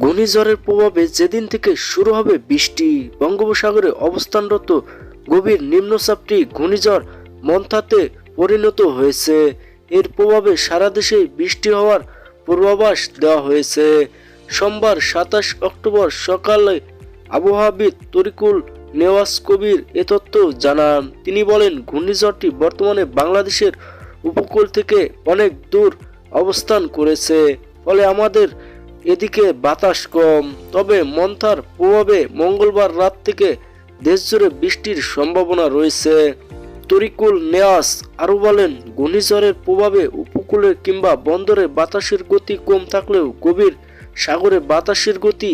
ঘূর্ণিঝড়ের প্রভাবে যেদিন থেকে শুরু হবে বৃষ্টি, বঙ্গোপসাগরে অবস্থানরত গভীর নিম্নচাপটি ঘূর্ণিঝড় মন্থাতে পরিণত হয়েছে। এর প্রভাবে সারা দেশে বৃষ্টি হওয়ার পূর্বাভাস দেওয়া হয়েছে। সোমবার সাতাশ অক্টোবর সকালে আবহাওয়াবিদ তরিকুল নেওয়াজ কবির এ তথ্য জানান। তিনি বলেন, ঘূর্ণিঝড়টি বর্তমানে বাংলাদেশের উপকূল থেকে অনেক দূর অবস্থান করেছে। ফলে আমাদের এদিকে বাতাস কম, তবে মন্থার প্রভাবে মঙ্গলবার রাত থেকে দেশজুড়ে বৃষ্টির সম্ভাবনা রয়েছে। তরিকুল নেয়াস আরও বলেন, ঘূর্ণিঝড়ের প্রভাবে উপকূলে কিংবা বন্দরে বাতাসের গতি কম থাকলেও গভীর সাগরে বাতাসের গতি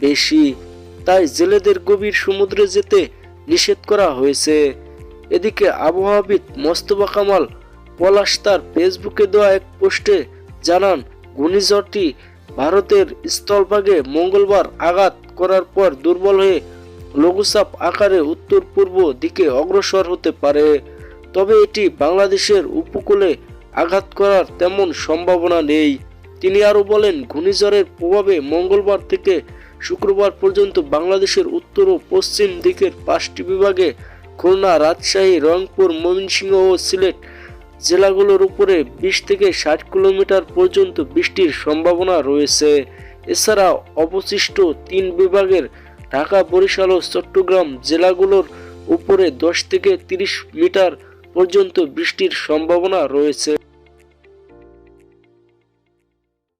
বেশি। তাই জেলেদের গভীর সমুদ্রে যেতে নিষেধ করা হয়েছে। এদিকে আবহাওয়াবিদ মোস্তফা কামাল পলাশ তার ফেসবুকে দেওয়া এক পোস্টে জানান, ঘূর্ণিঝড়টি ভারতের স্থলভাগে মঙ্গলবার আঘাত করার পর দুর্বল হয়ে লঘুচাপ আকারে উত্তর পূর্ব দিকে অগ্রসর হতে পারে। তবে এটি বাংলাদেশের উপকূলে আঘাত করার তেমন সম্ভাবনা নেই। তিনি আরও বলেন, ঘূর্ণিঝড়ের প্রভাবে মঙ্গলবার থেকে শুক্রবার পর্যন্ত বাংলাদেশের উত্তর ও পশ্চিম দিকের পাঁচটি বিভাগে খুলনা, রাজশাহী, রংপুর, ময়মনসিংহ ও সিলেট জেলাগুলোর উপরে বিশ থেকে ষাট কিলোমিটার পর্যন্ত বৃষ্টির সম্ভাবনা রয়েছে। এছাড়া অবশিষ্ট তিন বিভাগের ঢাকা, বরিশাল ও চট্টগ্রাম জেলাগুলোর উপরে দশ থেকে তিরিশ মিটার পর্যন্ত বৃষ্টির সম্ভাবনা রয়েছে।